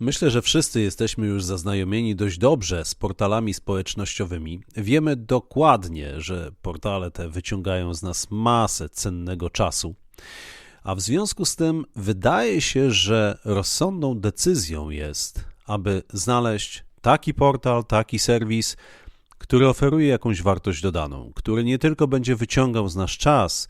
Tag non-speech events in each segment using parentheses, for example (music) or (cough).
Myślę, że wszyscy jesteśmy już zaznajomieni dość dobrze z portalami społecznościowymi. Wiemy dokładnie, że portale te wyciągają z nas masę cennego czasu. A w związku z tym wydaje się, że rozsądną decyzją jest, aby znaleźć taki portal, taki serwis, który oferuje jakąś wartość dodaną, który nie tylko będzie wyciągał z nas czas,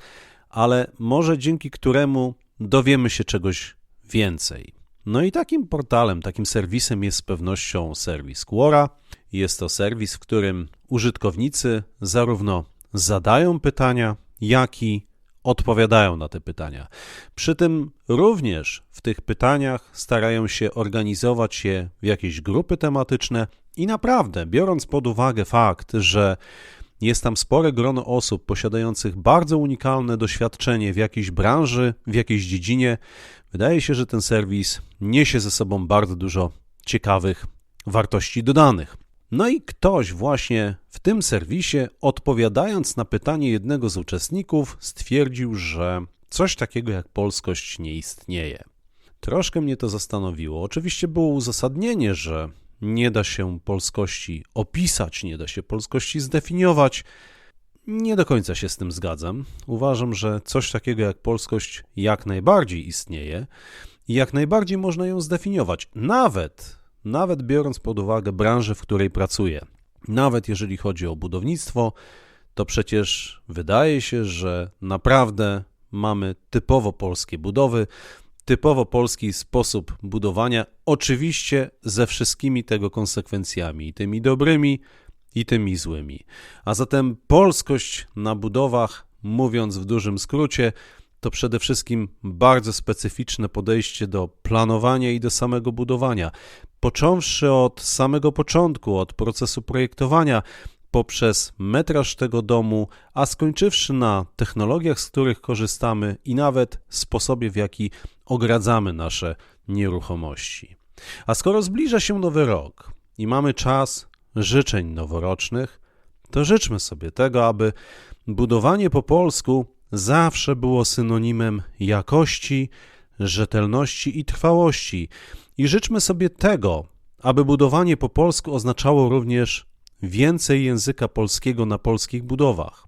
ale może dzięki któremu dowiemy się czegoś więcej. No i takim portalem, takim serwisem jest z pewnością serwis Quora. Jest to serwis, w którym użytkownicy zarówno zadają pytania, jak i odpowiadają na te pytania. Przy tym również w tych pytaniach starają się organizować je w jakieś grupy tematyczne i naprawdę, biorąc pod uwagę fakt, że jest tam spore grono osób posiadających bardzo unikalne doświadczenie w jakiejś branży, w jakiejś dziedzinie, wydaje się, że ten serwis niesie ze sobą bardzo dużo ciekawych wartości dodanych. No i ktoś właśnie w tym serwisie, odpowiadając na pytanie jednego z uczestników, stwierdził, że coś takiego jak polskość nie istnieje. Troszkę mnie to zastanowiło. Oczywiście było uzasadnienie, że nie da się polskości opisać, nie da się polskości zdefiniować. Nie do końca się z tym zgadzam. Uważam, że coś takiego jak polskość jak najbardziej istnieje i jak najbardziej można ją zdefiniować, nawet, nawet biorąc pod uwagę branżę, w której pracuję. Nawet jeżeli chodzi o budownictwo, to przecież wydaje się, że naprawdę mamy typowo polskie budowy, typowo polski sposób budowania, oczywiście ze wszystkimi tego konsekwencjami, i tymi dobrymi, i tymi złymi. A zatem polskość na budowach, mówiąc w dużym skrócie, to przede wszystkim bardzo specyficzne podejście do planowania i do samego budowania. Począwszy od samego początku, od procesu projektowania, poprzez metraż tego domu, a skończywszy na technologiach, z których korzystamy i nawet sposobie, w jaki ogradzamy nasze nieruchomości. A skoro zbliża się nowy rok i mamy czas życzeń noworocznych, to życzmy sobie tego, aby budowanie po polsku zawsze było synonimem jakości, rzetelności i trwałości. I życzmy sobie tego, aby budowanie po polsku oznaczało również więcej języka polskiego na polskich budowach,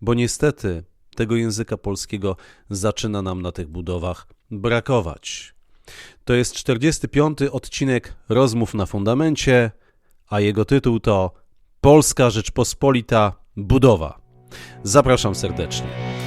bo niestety tego języka polskiego zaczyna nam na tych budowach brakować. To jest 45. odcinek Rozmów na Fundamencie, a jego tytuł to Polska Rzeczpospolita Budowa. Zapraszam serdecznie.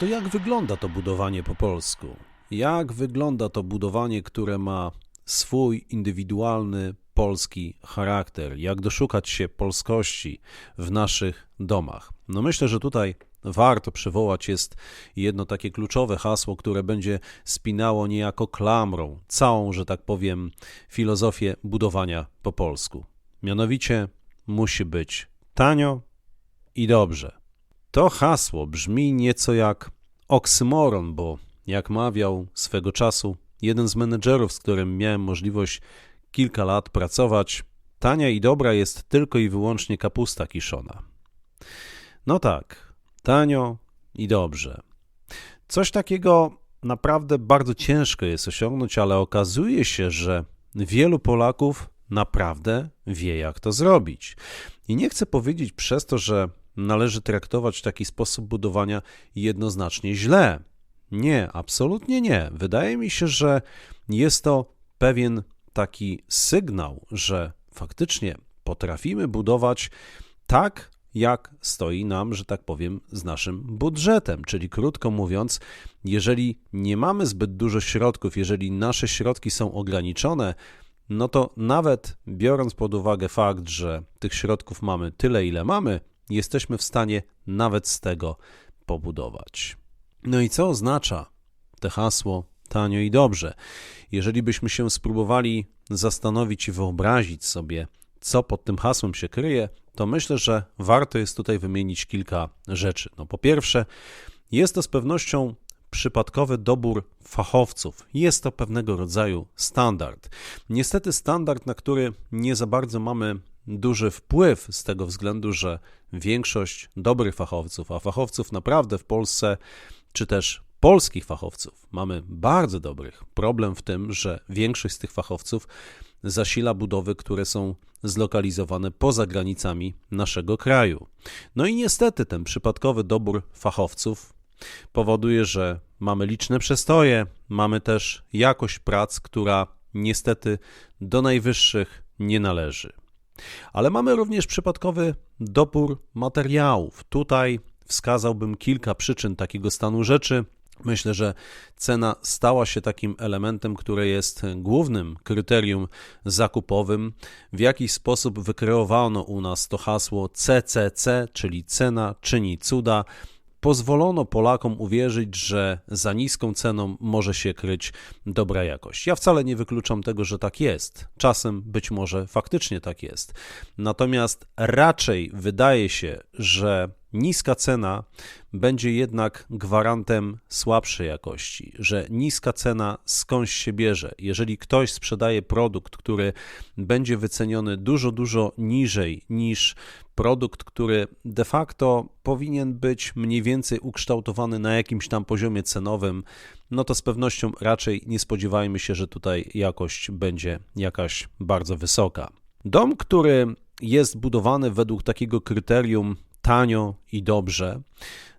To jak wygląda to budowanie po polsku? Jak wygląda to budowanie, które ma swój indywidualny polski charakter? Jak doszukać się polskości w naszych domach? No myślę, że tutaj warto przywołać jest jedno takie kluczowe hasło, które będzie spinało niejako klamrą całą, że tak powiem, filozofię budowania po polsku. Mianowicie musi być tanio i dobrze. To hasło brzmi nieco jak oksymoron, bo jak mawiał swego czasu jeden z menedżerów, z którym miałem możliwość kilka lat pracować, tania i dobra jest tylko i wyłącznie kapusta kiszona. No tak, tanio i dobrze. Coś takiego naprawdę bardzo ciężko jest osiągnąć, ale okazuje się, że wielu Polaków naprawdę wie, jak to zrobić. I nie chcę powiedzieć przez to, że należy traktować taki sposób budowania jednoznacznie źle. Nie, absolutnie nie. Wydaje mi się, że jest to pewien taki sygnał, że faktycznie potrafimy budować tak, jak stoi nam, że tak powiem, z naszym budżetem. Czyli krótko mówiąc, jeżeli nie mamy zbyt dużo środków, jeżeli nasze środki są ograniczone, no to nawet biorąc pod uwagę fakt, że tych środków mamy tyle, ile mamy, jesteśmy w stanie nawet z tego pobudować. No i co oznacza te hasło tanio i dobrze? Jeżeli byśmy się spróbowali zastanowić i wyobrazić sobie, co pod tym hasłem się kryje, to myślę, że warto jest tutaj wymienić kilka rzeczy. No po pierwsze, jest to z pewnością przypadkowy dobór fachowców. Jest to pewnego rodzaju standard. Niestety standard, na który nie za bardzo mamy duży wpływ z tego względu, że większość dobrych fachowców, a fachowców naprawdę w Polsce, czy też polskich fachowców, mamy bardzo dobrych. Problem w tym, że większość z tych fachowców zasila budowy, które są zlokalizowane poza granicami naszego kraju. No i niestety ten przypadkowy dobór fachowców powoduje, że mamy liczne przestoje, mamy też jakość prac, która niestety do najwyższych nie należy. Ale mamy również przypadkowy dopór materiałów. Tutaj wskazałbym kilka przyczyn takiego stanu rzeczy. Myślę, że cena stała się takim elementem, które jest głównym kryterium zakupowym. W jakiś sposób wykreowano u nas to hasło CCC, czyli cena czyni cuda pozwolono Polakom uwierzyć, że za niską ceną może się kryć dobra jakość. Ja wcale nie wykluczam tego, że tak jest. Czasem być może faktycznie tak jest. Natomiast raczej wydaje się, że niska cena będzie jednak gwarantem słabszej jakości, że niska cena skądś się bierze. Jeżeli ktoś sprzedaje produkt, który będzie wyceniony dużo, dużo niżej niż produkt, który de facto powinien być mniej więcej ukształtowany na jakimś tam poziomie cenowym, no to z pewnością raczej nie spodziewajmy się, że tutaj jakość będzie jakaś bardzo wysoka. Dom, który jest budowany według takiego kryterium tanio i dobrze,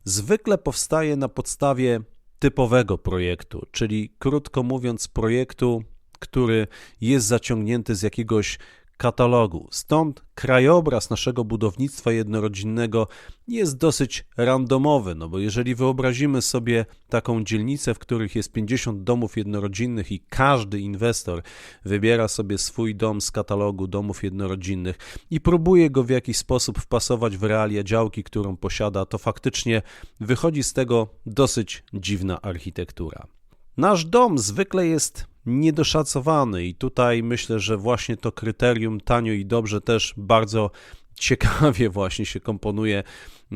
zwykle powstaje na podstawie typowego projektu, czyli krótko mówiąc, projektu, który jest zaciągnięty z jakiegoś katalogu. Stąd krajobraz naszego budownictwa jednorodzinnego jest dosyć randomowy, no bo jeżeli wyobrazimy sobie taką dzielnicę, w których jest 50 domów jednorodzinnych i każdy inwestor wybiera sobie swój dom z katalogu domów jednorodzinnych i próbuje go w jakiś sposób wpasować w realia działki, którą posiada, to faktycznie wychodzi z tego dosyć dziwna architektura. Nasz dom zwykle jest niedoszacowany i tutaj myślę, że właśnie to kryterium tanio i dobrze też bardzo ciekawie właśnie się komponuje e,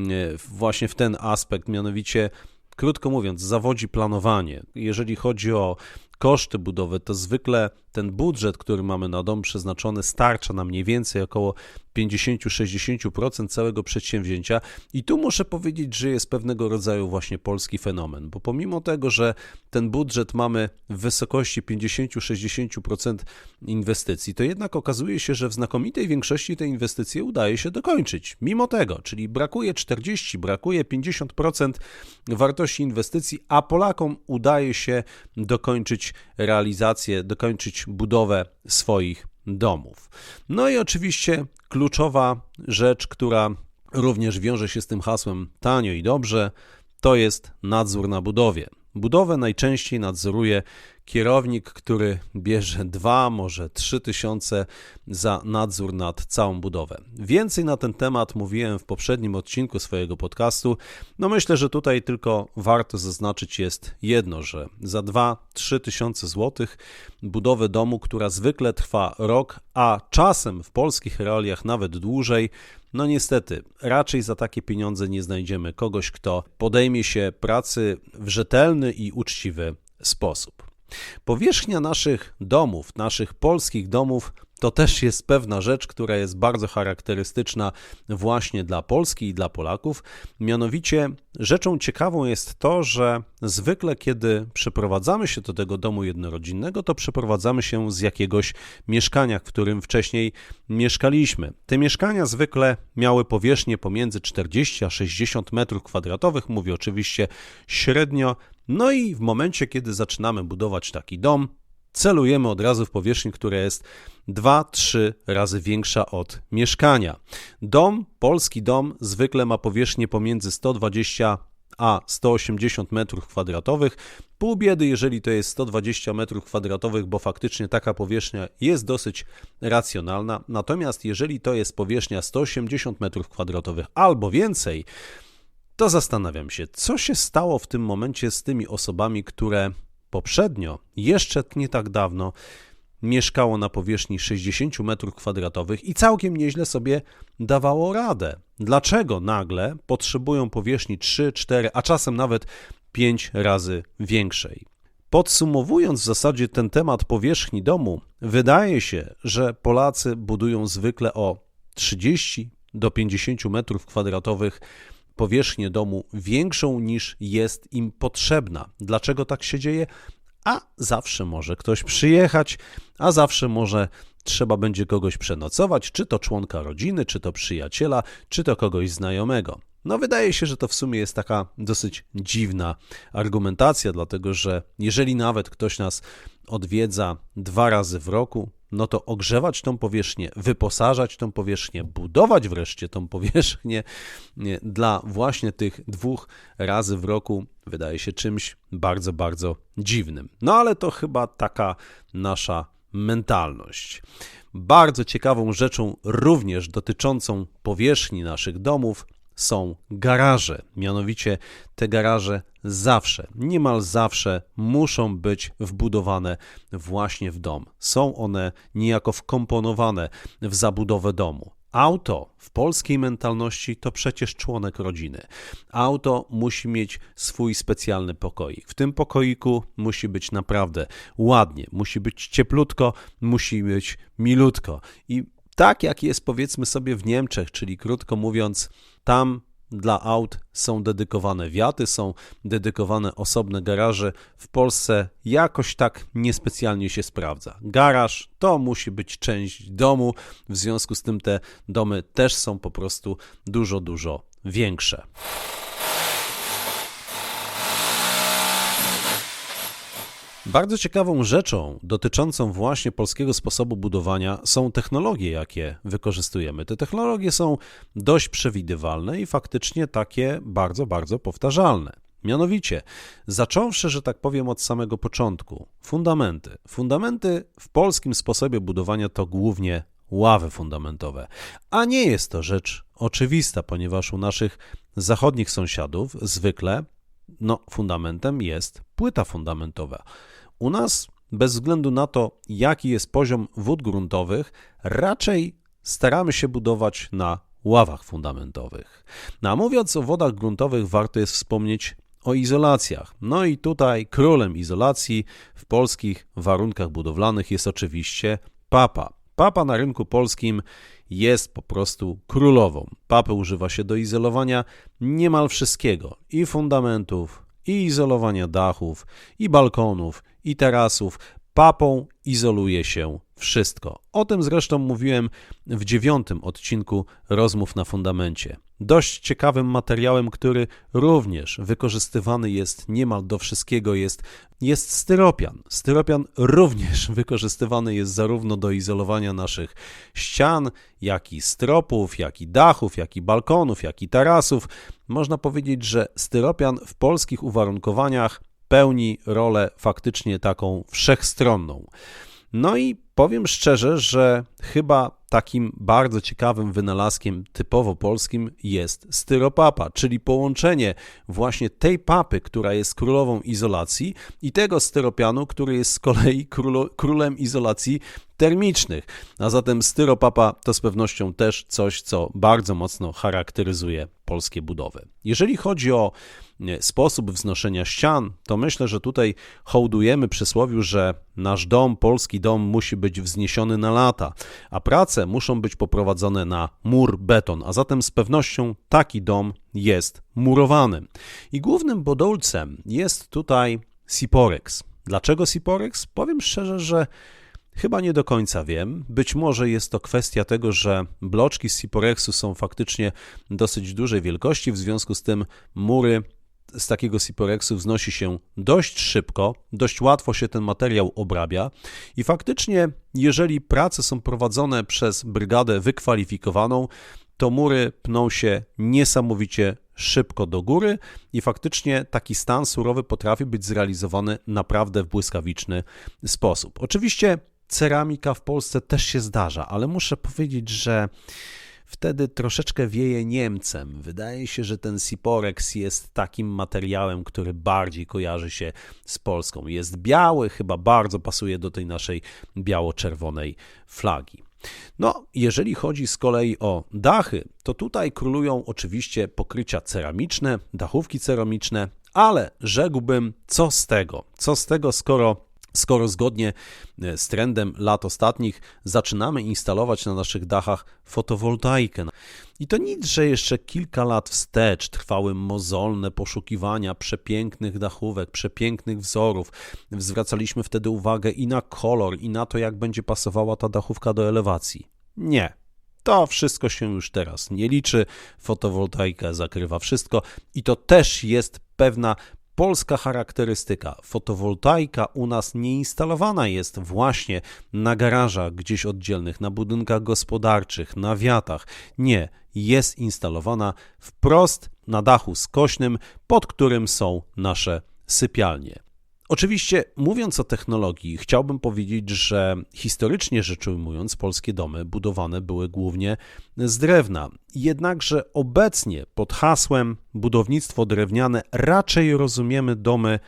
właśnie w ten aspekt, mianowicie krótko mówiąc, zawodzi planowanie. Jeżeli chodzi o koszty budowy, to zwykle ten budżet, który mamy na dom przeznaczony, starcza na mniej więcej około 50-60% całego przedsięwzięcia. I tu muszę powiedzieć, że jest pewnego rodzaju właśnie polski fenomen, bo pomimo tego, że ten budżet mamy w wysokości 50-60% inwestycji, to jednak okazuje się, że w znakomitej większości te inwestycje udaje się dokończyć. Mimo tego, czyli brakuje 40, brakuje 50% wartości inwestycji, a Polakom udaje się dokończyć realizację, dokończyć budowę swoich domów. No i oczywiście kluczowa rzecz, która również wiąże się z tym hasłem tanio i dobrze, to jest nadzór na budowie. Budowę najczęściej nadzoruje kierownik, który bierze dwa, może trzy tysiące za nadzór nad całą budowę. Więcej na ten temat mówiłem w poprzednim odcinku swojego podcastu. No myślę, że tutaj tylko warto zaznaczyć jest jedno, że za 2-3 tysiące złotych budowę domu, która zwykle trwa rok, a czasem w polskich realiach nawet dłużej, no niestety, raczej za takie pieniądze nie znajdziemy kogoś, kto podejmie się pracy w rzetelny i uczciwy sposób. Powierzchnia naszych domów, naszych polskich domów, to też jest pewna rzecz, która jest bardzo charakterystyczna właśnie dla Polski i dla Polaków. Mianowicie rzeczą ciekawą jest to, że zwykle kiedy przeprowadzamy się do tego domu jednorodzinnego, to przeprowadzamy się z jakiegoś mieszkania, w którym wcześniej mieszkaliśmy. Te mieszkania zwykle miały powierzchnię pomiędzy 40 a 60 metrów kwadratowych, mówię oczywiście średnio. No i w momencie, kiedy zaczynamy budować taki dom, celujemy od razu w powierzchnię, która jest 2-3 razy większa od mieszkania. Dom, polski dom, zwykle ma powierzchnię pomiędzy 120 a 180 m2. Pół biedy, jeżeli to jest 120 m2, bo faktycznie taka powierzchnia jest dosyć racjonalna. Natomiast jeżeli to jest powierzchnia 180 m2 albo więcej, to zastanawiam się, co się stało w tym momencie z tymi osobami, które poprzednio, jeszcze nie tak dawno, mieszkało na powierzchni 60 m2 i całkiem nieźle sobie dawało radę. Dlaczego nagle potrzebują powierzchni 3, 4, a czasem nawet 5 razy większej? Podsumowując w zasadzie ten temat powierzchni domu, wydaje się, że Polacy budują zwykle o 30 do 50 metrów kwadratowych powierzchnię domu większą niż jest im potrzebna. Dlaczego tak się dzieje? A zawsze może ktoś przyjechać, a zawsze może trzeba będzie kogoś przenocować, czy to członka rodziny, czy to przyjaciela, czy to kogoś znajomego. No, wydaje się, że to w sumie jest taka dosyć dziwna argumentacja, dlatego że jeżeli nawet ktoś nas odwiedza dwa razy w roku, no to ogrzewać tą powierzchnię, wyposażać tą powierzchnię, budować wreszcie tą powierzchnię dla właśnie tych dwóch razy w roku wydaje się czymś bardzo, bardzo dziwnym. No ale to chyba taka nasza mentalność. Bardzo ciekawą rzeczą, również dotyczącą powierzchni naszych domów, są garaże. Mianowicie te garaże zawsze, niemal zawsze muszą być wbudowane właśnie w dom. Są one niejako wkomponowane w zabudowę domu. Auto w polskiej mentalności to przecież członek rodziny. Auto musi mieć swój specjalny pokoik. W tym pokoiku musi być naprawdę ładnie, musi być cieplutko, musi być milutko. I tak jak jest powiedzmy sobie w Niemczech, czyli krótko mówiąc, tam dla aut są dedykowane wiaty, są dedykowane osobne garaże. W Polsce jakoś tak niespecjalnie się sprawdza. Garaż to musi być część domu, w związku z tym te domy też są po prostu dużo, dużo większe. Bardzo ciekawą rzeczą dotyczącą właśnie polskiego sposobu budowania są technologie, jakie wykorzystujemy. Te technologie są dość przewidywalne i faktycznie takie bardzo, bardzo powtarzalne. Mianowicie, zacząwszy, że tak powiem, od samego początku, fundamenty. Fundamenty w polskim sposobie budowania to głównie ławy fundamentowe, a nie jest to rzecz oczywista, ponieważ u naszych zachodnich sąsiadów zwykle no, fundamentem jest płyta fundamentowa. U nas, bez względu na to, jaki jest poziom wód gruntowych, raczej staramy się budować na ławach fundamentowych. No a mówiąc o wodach gruntowych, warto jest wspomnieć o izolacjach. No i tutaj królem izolacji w polskich warunkach budowlanych jest oczywiście papa. Papa na rynku polskim jest po prostu królową. Papę używa się do izolowania niemal wszystkiego i fundamentów, i izolowania dachów, i balkonów, i tarasów. Papą izoluje się wszystko. O tym zresztą mówiłem w dziewiątym odcinku rozmów na fundamencie. Dość ciekawym materiałem, który również wykorzystywany jest niemal do wszystkiego, jest, jest styropian. Styropian również (laughs) wykorzystywany jest zarówno do izolowania naszych ścian, jak i stropów, jak i dachów, jak i balkonów, jak i tarasów. Można powiedzieć, że styropian w polskich uwarunkowaniach pełni rolę faktycznie taką wszechstronną. No i powiem szczerze, że chyba takim bardzo ciekawym wynalazkiem typowo polskim jest styropapa, czyli połączenie właśnie tej papy, która jest królową izolacji i tego styropianu, który jest z kolei królo, królem izolacji termicznych. A zatem styropapa to z pewnością też coś, co bardzo mocno charakteryzuje polskie budowy. Jeżeli chodzi o sposób wznoszenia ścian, to myślę, że tutaj hołdujemy przysłowiu, że nasz dom, polski dom musi być wzniesiony na lata, a prace muszą być poprowadzone na mur beton, a zatem z pewnością taki dom jest murowany. I głównym budulcem jest tutaj Siporex. Dlaczego Siporex? Powiem szczerze, że Chyba nie do końca wiem. Być może jest to kwestia tego, że bloczki z Siporexu są faktycznie dosyć dużej wielkości, w związku z tym mury z takiego Siporexu wznosi się dość szybko, dość łatwo się ten materiał obrabia i faktycznie, jeżeli prace są prowadzone przez brygadę wykwalifikowaną, to mury pną się niesamowicie szybko do góry i faktycznie taki stan surowy potrafi być zrealizowany naprawdę w błyskawiczny sposób. Oczywiście ceramika w Polsce też się zdarza, ale muszę powiedzieć, że wtedy troszeczkę wieje Niemcem. Wydaje się, że ten Siporex jest takim materiałem, który bardziej kojarzy się z Polską. Jest biały, chyba bardzo pasuje do tej naszej biało-czerwonej flagi. No, jeżeli chodzi z kolei o dachy, to tutaj królują oczywiście pokrycia ceramiczne, dachówki ceramiczne, ale rzekłbym, co z tego? Co z tego, skoro skoro zgodnie e, z trendem lat ostatnich zaczynamy instalować na naszych dachach fotowoltaikę. I to nic, że jeszcze kilka lat wstecz trwały mozolne poszukiwania przepięknych dachówek, przepięknych wzorów. Zwracaliśmy wtedy uwagę i na kolor, i na to, jak będzie pasowała ta dachówka do elewacji. Nie. To wszystko się już teraz nie liczy. Fotowoltaika zakrywa wszystko i to też jest pewna polska charakterystyka. Fotowoltaika u nas nie instalowana jest właśnie na garażach gdzieś oddzielnych, na budynkach gospodarczych, na wiatach. Nie, jest instalowana wprost na dachu skośnym, pod którym są nasze sypialnie. Oczywiście, mówiąc o technologii, chciałbym powiedzieć, że historycznie rzecz ujmując, polskie domy budowane były głównie z drewna. Jednakże obecnie pod hasłem budownictwo drewniane raczej rozumiemy domy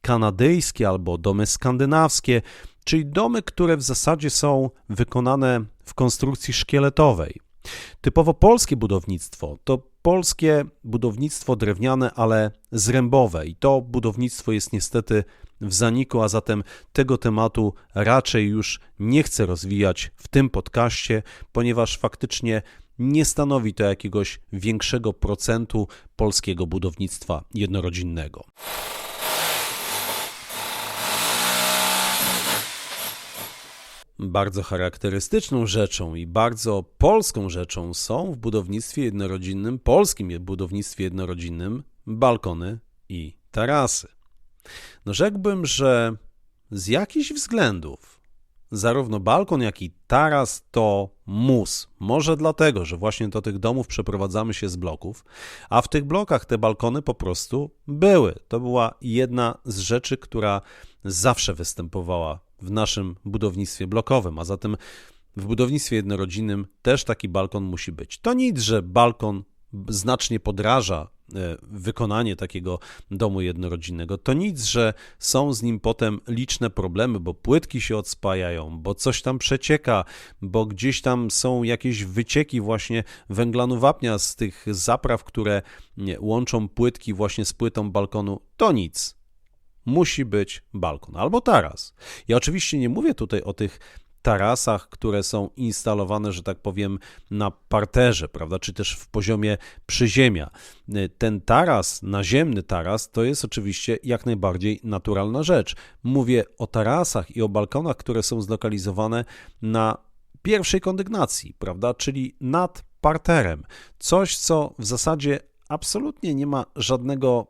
kanadyjskie albo domy skandynawskie, czyli domy, które w zasadzie są wykonane w konstrukcji szkieletowej. Typowo polskie budownictwo to polskie budownictwo drewniane, ale zrębowe i to budownictwo jest niestety w zaniku, a zatem tego tematu raczej już nie chcę rozwijać w tym podcaście, ponieważ faktycznie nie stanowi to jakiegoś większego procentu polskiego budownictwa jednorodzinnego. Bardzo charakterystyczną rzeczą i bardzo polską rzeczą są w budownictwie jednorodzinnym, polskim budownictwie jednorodzinnym, balkony i tarasy. No rzekłbym, że z jakichś względów zarówno balkon, jak i taras to mus. Może dlatego, że właśnie do tych domów przeprowadzamy się z bloków, a w tych blokach te balkony po prostu były. To była jedna z rzeczy, która zawsze występowała w naszym budownictwie blokowym, a zatem w budownictwie jednorodzinnym też taki balkon musi być. To nic, że balkon znacznie podraża e, wykonanie takiego domu jednorodzinnego. To nic, że są z nim potem liczne problemy, bo płytki się odspajają, bo coś tam przecieka, bo gdzieś tam są jakieś wycieki właśnie węglanu wapnia z tych zapraw, które łączą płytki właśnie z płytą balkonu. To nic musi być balkon albo taras. Ja oczywiście nie mówię tutaj o tych tarasach, które są instalowane, że tak powiem, na parterze, prawda, czy też w poziomie przyziemia. Ten taras, naziemny taras, to jest oczywiście jak najbardziej naturalna rzecz. Mówię o tarasach i o balkonach, które są zlokalizowane na pierwszej kondygnacji, prawda, czyli nad parterem. Coś, co w zasadzie absolutnie nie ma żadnego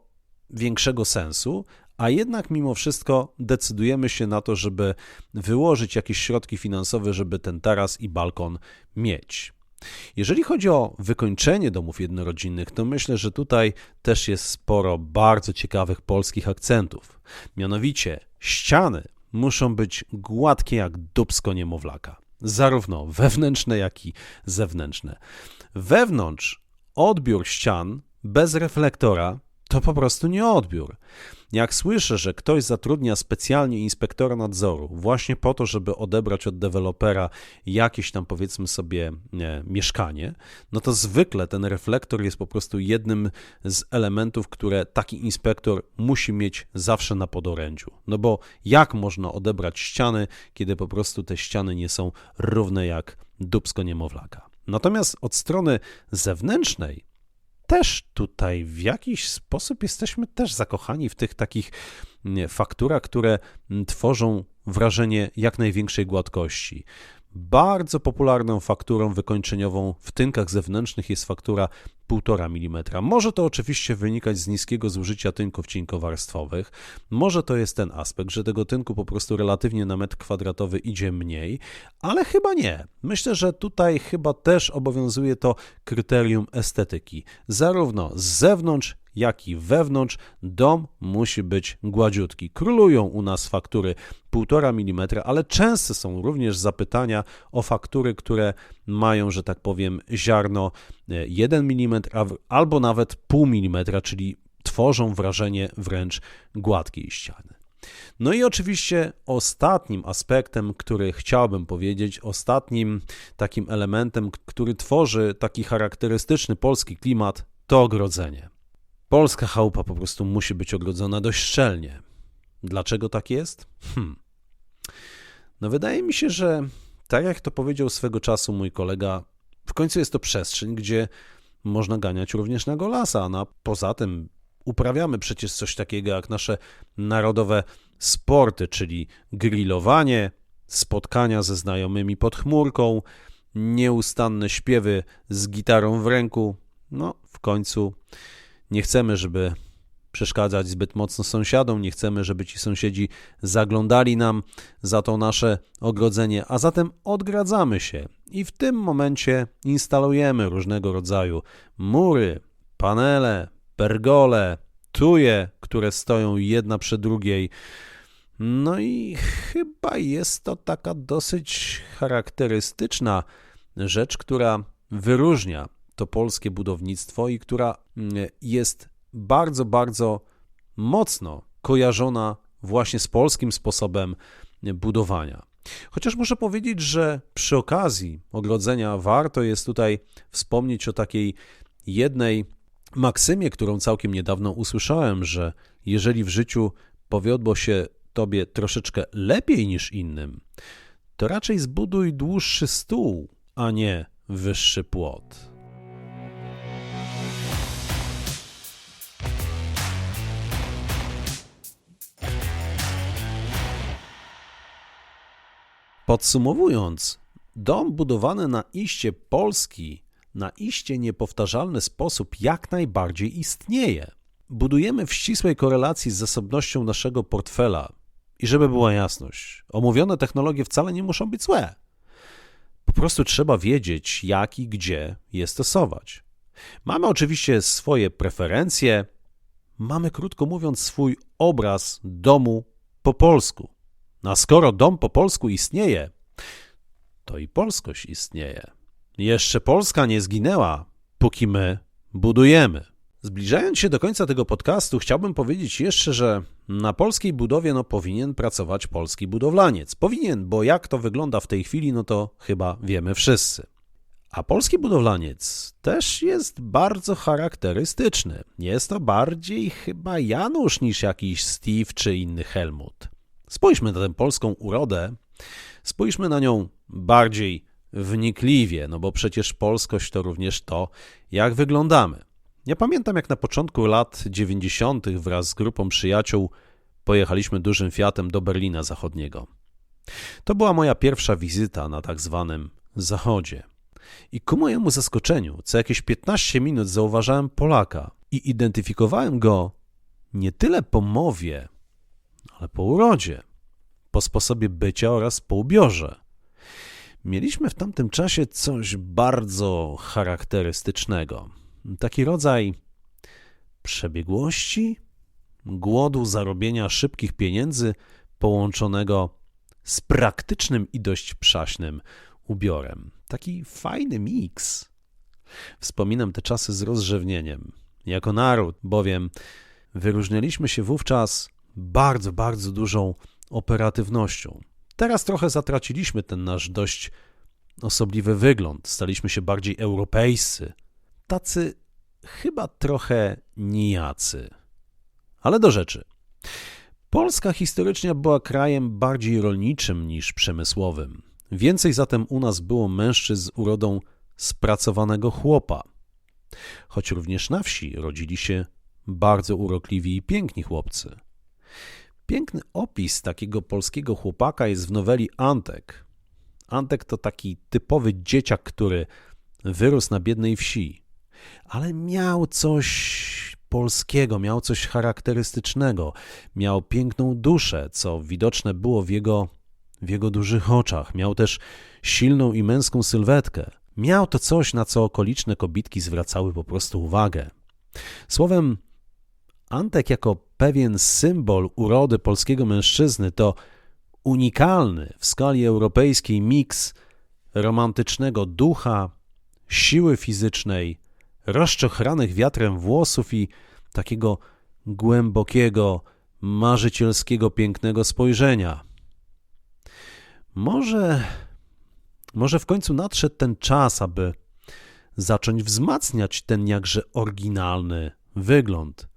większego sensu, a jednak mimo wszystko decydujemy się na to, żeby wyłożyć jakieś środki finansowe, żeby ten taras i balkon mieć. Jeżeli chodzi o wykończenie domów jednorodzinnych, to myślę, że tutaj też jest sporo bardzo ciekawych polskich akcentów. Mianowicie ściany muszą być gładkie jak dubsko niemowlaka, zarówno wewnętrzne, jak i zewnętrzne. Wewnątrz odbiór ścian bez reflektora to po prostu nie odbiór. Jak słyszę, że ktoś zatrudnia specjalnie inspektora nadzoru właśnie po to, żeby odebrać od dewelopera jakieś tam powiedzmy sobie nie, mieszkanie, no to zwykle ten reflektor jest po prostu jednym z elementów, które taki inspektor musi mieć zawsze na podorędziu. No bo jak można odebrać ściany, kiedy po prostu te ściany nie są równe jak dubsko niemowlaka? Natomiast od strony zewnętrznej też tutaj w jakiś sposób jesteśmy też zakochani w tych takich fakturach, które tworzą wrażenie jak największej gładkości. Bardzo popularną fakturą wykończeniową w tynkach zewnętrznych jest faktura 1,5 mm. Może to oczywiście wynikać z niskiego zużycia tynków cienkowarstwowych. Może to jest ten aspekt, że tego tynku po prostu relatywnie na metr kwadratowy idzie mniej, ale chyba nie. Myślę, że tutaj chyba też obowiązuje to kryterium estetyki, zarówno z zewnątrz, jak i wewnątrz, dom musi być gładziutki. Królują u nas faktury 1,5 mm, ale częste są również zapytania o faktury, które mają, że tak powiem, ziarno 1 mm albo nawet pół mm, czyli tworzą wrażenie wręcz gładkiej ściany. No i oczywiście ostatnim aspektem, który chciałbym powiedzieć, ostatnim takim elementem, który tworzy taki charakterystyczny polski klimat, to ogrodzenie. Polska chałupa po prostu musi być ogrodzona dość szczelnie. Dlaczego tak jest? Hmm. No wydaje mi się, że tak jak to powiedział swego czasu mój kolega, w końcu jest to przestrzeń, gdzie można ganiać również na golasa, no a poza tym uprawiamy przecież coś takiego jak nasze narodowe sporty, czyli grillowanie, spotkania ze znajomymi pod chmurką, nieustanne śpiewy z gitarą w ręku. No, w końcu nie chcemy, żeby przeszkadzać zbyt mocno sąsiadom, nie chcemy, żeby ci sąsiedzi zaglądali nam za to nasze ogrodzenie, a zatem odgradzamy się i w tym momencie instalujemy różnego rodzaju mury, panele, pergole, tuje, które stoją jedna przy drugiej. No i chyba jest to taka dosyć charakterystyczna rzecz, która wyróżnia to polskie budownictwo i która mm, jest bardzo, bardzo mocno kojarzona właśnie z polskim sposobem budowania. Chociaż muszę powiedzieć, że przy okazji ogrodzenia warto jest tutaj wspomnieć o takiej jednej maksymie, którą całkiem niedawno usłyszałem, że jeżeli w życiu powiodło się tobie troszeczkę lepiej niż innym, to raczej zbuduj dłuższy stół, a nie wyższy płot. Podsumowując, dom budowany na iście polski, na iście niepowtarzalny sposób jak najbardziej istnieje. Budujemy w ścisłej korelacji z zasobnością naszego portfela. I żeby była jasność, omówione technologie wcale nie muszą być złe. Po prostu trzeba wiedzieć, jak i gdzie je stosować. Mamy oczywiście swoje preferencje, mamy krótko mówiąc swój obraz domu po polsku. A skoro dom po polsku istnieje, to i polskość istnieje. Jeszcze Polska nie zginęła, póki my budujemy. Zbliżając się do końca tego podcastu, chciałbym powiedzieć jeszcze, że na polskiej budowie no, powinien pracować polski budowlaniec. Powinien, bo jak to wygląda w tej chwili, no to chyba wiemy wszyscy. A polski budowlaniec też jest bardzo charakterystyczny. Jest to bardziej chyba Janusz niż jakiś Steve czy inny Helmut. Spójrzmy na tę polską urodę, spójrzmy na nią bardziej wnikliwie, no bo przecież polskość to również to, jak wyglądamy. Ja pamiętam, jak na początku lat 90. wraz z grupą przyjaciół pojechaliśmy dużym Fiatem do Berlina Zachodniego. To była moja pierwsza wizyta na tak zwanym Zachodzie. I ku mojemu zaskoczeniu, co jakieś 15 minut zauważałem Polaka i identyfikowałem go nie tyle po mowie, ale po urodzie, po sposobie bycia oraz po ubiorze. Mieliśmy w tamtym czasie coś bardzo charakterystycznego. Taki rodzaj przebiegłości, głodu zarobienia szybkich pieniędzy połączonego z praktycznym i dość przaśnym ubiorem. Taki fajny miks. Wspominam te czasy z rozrzewnieniem. Jako naród, bowiem wyróżnialiśmy się wówczas bardzo, bardzo dużą operatywnością. Teraz trochę zatraciliśmy ten nasz dość osobliwy wygląd, staliśmy się bardziej europejscy, tacy chyba trochę nijacy. Ale do rzeczy. Polska historycznie była krajem bardziej rolniczym niż przemysłowym. Więcej zatem u nas było mężczyzn z urodą spracowanego chłopa. Choć również na wsi rodzili się bardzo urokliwi i piękni chłopcy. Piękny opis takiego polskiego chłopaka jest w noweli Antek. Antek to taki typowy dzieciak, który wyrósł na biednej wsi, ale miał coś polskiego, miał coś charakterystycznego, miał piękną duszę, co widoczne było w jego, w jego dużych oczach. Miał też silną i męską sylwetkę. Miał to coś, na co okoliczne kobitki zwracały po prostu uwagę. Słowem, Antek jako pewien symbol urody polskiego mężczyzny to unikalny w skali europejskiej miks romantycznego ducha, siły fizycznej, rozczochranych wiatrem włosów i takiego głębokiego, marzycielskiego, pięknego spojrzenia. Może, może w końcu nadszedł ten czas, aby zacząć wzmacniać ten jakże oryginalny wygląd.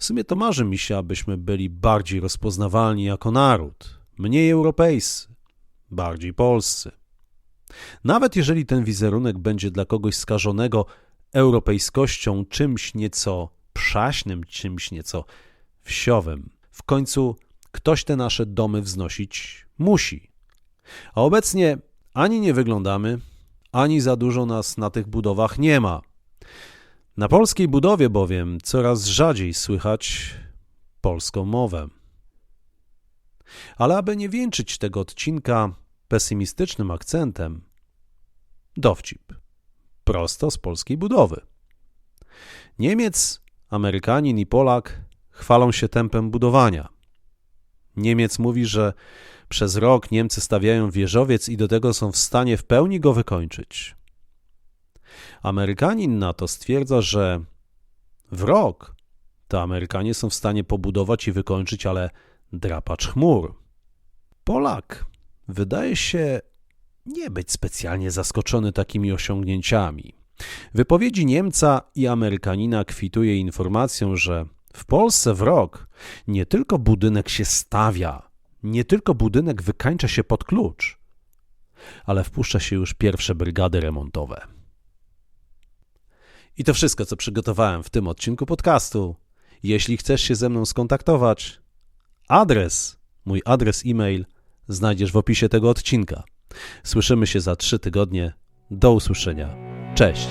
W sumie to marzy mi się, abyśmy byli bardziej rozpoznawalni jako naród, mniej europejscy, bardziej polscy. Nawet jeżeli ten wizerunek będzie dla kogoś skażonego europejskością czymś nieco przaśnym, czymś nieco wsiowym, w końcu ktoś te nasze domy wznosić musi. A obecnie ani nie wyglądamy, ani za dużo nas na tych budowach nie ma. Na polskiej budowie bowiem coraz rzadziej słychać polską mowę. Ale aby nie wieńczyć tego odcinka pesymistycznym akcentem, dowcip prosto z polskiej budowy. Niemiec, Amerykanin i Polak chwalą się tempem budowania. Niemiec mówi, że przez rok Niemcy stawiają wieżowiec i do tego są w stanie w pełni go wykończyć. Amerykanin na to stwierdza, że w rok to Amerykanie są w stanie pobudować i wykończyć, ale drapacz chmur. Polak wydaje się nie być specjalnie zaskoczony takimi osiągnięciami. Wypowiedzi Niemca i Amerykanina kwituje informacją, że w Polsce w rok nie tylko budynek się stawia, nie tylko budynek wykańcza się pod klucz, ale wpuszcza się już pierwsze brygady remontowe. I to wszystko, co przygotowałem w tym odcinku podcastu. Jeśli chcesz się ze mną skontaktować, adres, mój adres e-mail znajdziesz w opisie tego odcinka. Słyszymy się za trzy tygodnie. Do usłyszenia. Cześć.